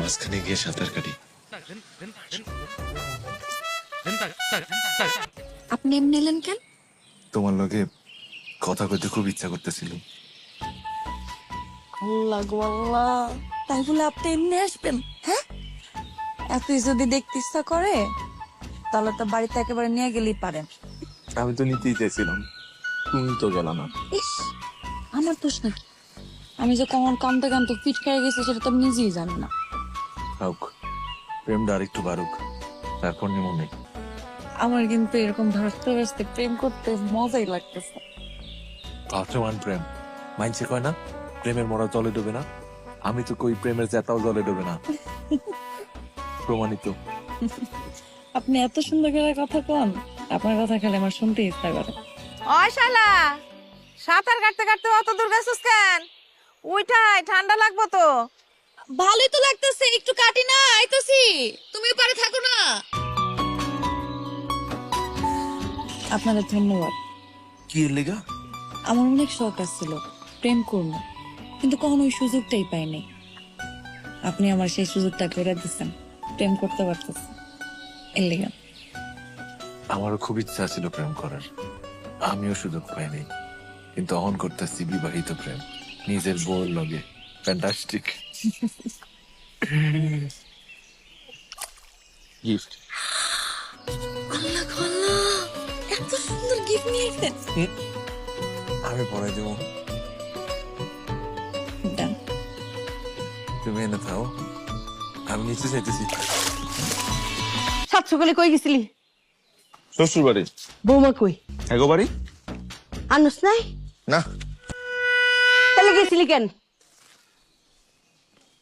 মাঝখানে গিয়ে সাঁতার কাটি। আপনি এমনি এলেন কেন? তোমার লগে কথা কইতে খুব ইচ্ছা করতেছিল। আল্লাহ গো আল্লাহ তাই বলে আপনি এমনি আসবেন হ্যাঁ? এত যদি দেখতে ইচ্ছা করে তাহলে তো বাড়িতে একেবারে নিয়ে গেলেই পারেন। আমি তো নিতেই চাইছিলাম তুমি তো গেল না। ইস আমার দোষ নাকি? আমি যে কেমন কামতে কামতে ফিট খেয়ে গেছি সেটা তো আমি নিজেই জানি না। হোক প্রেমটা আর একটু বাড়ুক তারপর নিমন নেই। আমার কিন্তু এরকম ভাসতে ভাসতে প্রেম করতে মজাই লাগতেছে। ভাসমান প্রেম মাইনসে কয় না? প্রেমের মরা জলে ডুবে না? আমি তো কই প্রেমের জেতাও জলে ডুবে না? প্রমাণিত। আপনি এত সুন্দর করে কথা কন আপনার কথা খেলে আমার শুনতে ইচ্ছা করে। ওই শালা সাঁতার কাটতে কাটতে অত দূর গেছিস কেন? উইঠাই ঠান্ডা লাগবো তো। ভালোই তো লাগতেছে একটু কাটি না আইতাছি। তুমিও পারে থাকো না। আপনাদের ধন্যবাদ। কি এর লেগা? আমার অনেক শখ আছিল প্রেম করব। কিন্তু কখনো ওই সুযোগটাই পাইনি। আপনি আমার সেই সুযোগটা করে দিচ্ছেন প্রেম করতে পারতেছি। এর লেগে। আমারও খুব ইচ্ছা ছিল প্রেম করার। আমিও সুযোগ পাইনি। কিন্তু অহন করতেছি বিবাহিত প্রেম। নিজের বউর লগে। ফ্যান্টাস্টিক গিফট আল্লাহ আল্লাহ, এত সুন্দর গিফট নিয়ে এসেছেন। আমি পরে দেবো। তুমি এনে থাও আমি নিচে চাইতেছি। সাত সকালে কই গেছিলি? শ্বশুর বাড়ি বৌমা কই? এগো বাড়ি। আনুস নাই? না। তাহলে গেছিলি কেন?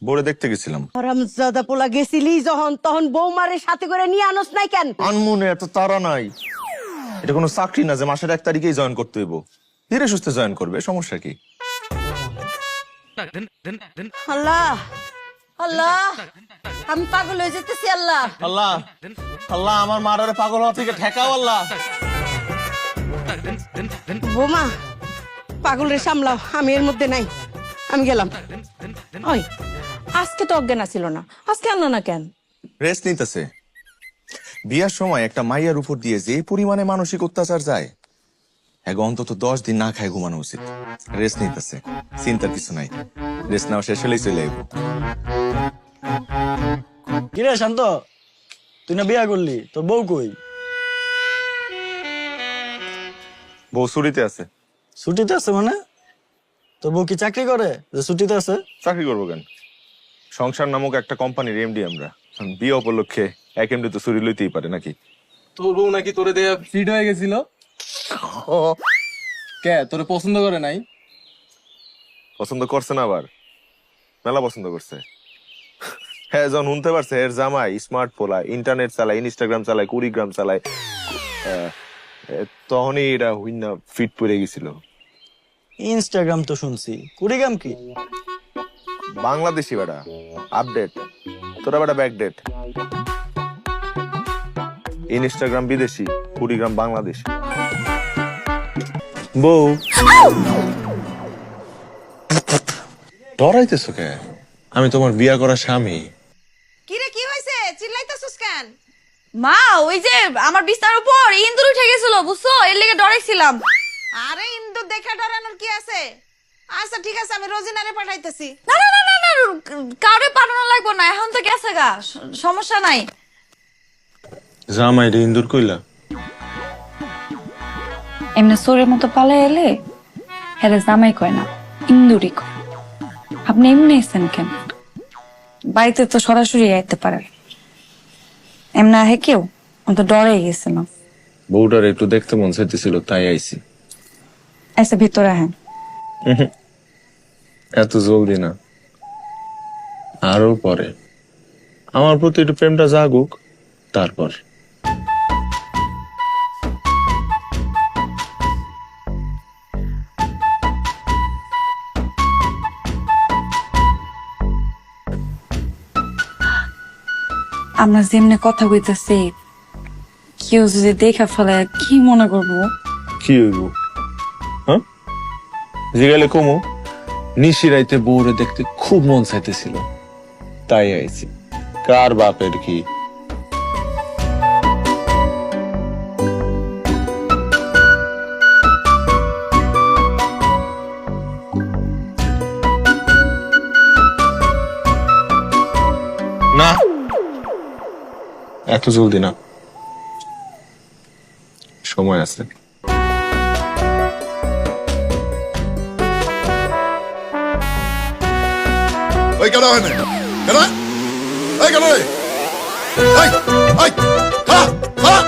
বোরে দেখতে গেছিলাম। হরামজাদা পোলা গেছিলি যখন তখন বৌমারে সাথে করে নিয়ে আনুস নাই কেন? আনমনে এত তারা নাই। এটা কোনো চাকরি না যে মাসের এক তারিখেই জয়েন করতে হইব। ধীরে সুস্থে জয়েন করবে সমস্যা কি? আল্লাহ আল্লাহ আমি পাগল হয়ে যেতেছি আল্লাহ। আল্লাহ আল্লাহ আমার মারারে পাগল হওয়া থেকে ঠেকাও আল্লাহ। বোমা পাগল রে সামলাও আমি এর মধ্যে নাই। আমি গেলাম। ওই আজকে তো অজ্ঞান ছিল না। আজকে আনলো না কেন? রেস্ট নিতেছে। বিয়ার সময় একটা মাইয়ার উপর দিয়ে যে পরিমাণে মানসিক অত্যাচার যায় এক অন্তত দশ দিন না খায় ঘুমানো উচিত। রেস্ট নিতেছে। চিন্তার কিছু নাই। রেস্ট নেওয়া শেষ হলেই চলে যাব কিরে শান্ত তুই না বিয়া করলি? তোর বউ কই? বউ ছুটিতে আছে। ছুটিতে আছে মানে? তোর বউ কি চাকরি করে? যে ছুটিতে আছে? চাকরি করব কেন? সংসার নামক একটা কোম্পানির এমডি আমরা। বিয়ে উপলক্ষে এক এমডি তো চুরি লইতেই পারে নাকি? তোর বউ নাকি তোরে দেয়া ফিট হয়ে গেছিল? কে? তোরে পছন্দ করে নাই? পছন্দ করছে না আবার? মেলা পছন্দ করছে। হ্যাঁ যখন শুনতে পারছে এর জামাই স্মার্ট পোলা ইন্টারনেট চালায় ইনস্টাগ্রাম চালায় কুড়িগ্রাম চালায় তখনই এটা হুইনা ফিট পড়ে গেছিল। ইনস্টাগ্রাম তো শুনছি। কুড়িগ্রাম কি? বাংলাদেশি বেটা আপডেট তোরা বেটা ব্যাকডেট ইনস্টাগ্রাম বিদেশি কুড়িগ্রাম বাংলাদেশ। বউ। ডরাইতেছো কে? আমি তোমার বিয়া করা স্বামী। কিরে কি হয়েছে? চিল্লাইতেছিস কেন? মা ওই যে আমার বিছানার উপর ইন্দুর উঠে গেছিল বুঝছ? এর লেগে ডরাইছিলাম। আরে দেখে ডরানোর কি আছে? আচ্ছা ঠিক আছে আমি রোজিনারে পাঠাইতেছি। না না না না না কাউরে পাঠানো লাগবে না এখন তো গেছে গা সমস্যা নাই। জামাই রে ইন্দুর কইলা। এমনি সোরের মতো পালে এলে হেরে জামাই কয় না ইন্দুরি কয়। আপনি এমনি এসেছেন কেন? বাড়িতে তো সরাসরি আইতে পারেন এমনি আহে কেউ? তো ডরে গেছে না বউটার একটু দেখতে মন চাইতেছিল তাই আইছি। এসে ভিতরে আহেন এত জলদি না আরও পরে আমার প্রতি একটু প্রেমটা জাগুক তারপর আমরা যেমনি কথা কইতেছি কেউ যদি দেখা ফেলে কি মনে করব কি হইব জিগাইলে কমু নিশি রাইতে বউরে দেখতে খুব মন চাইতেছিল। তাই আইছি। কার বাপের কি? না। এত জলদি না। সময় আছে। ওই কেন হয় না কেন? এই কেন রে এই এই খাড়া খাড়া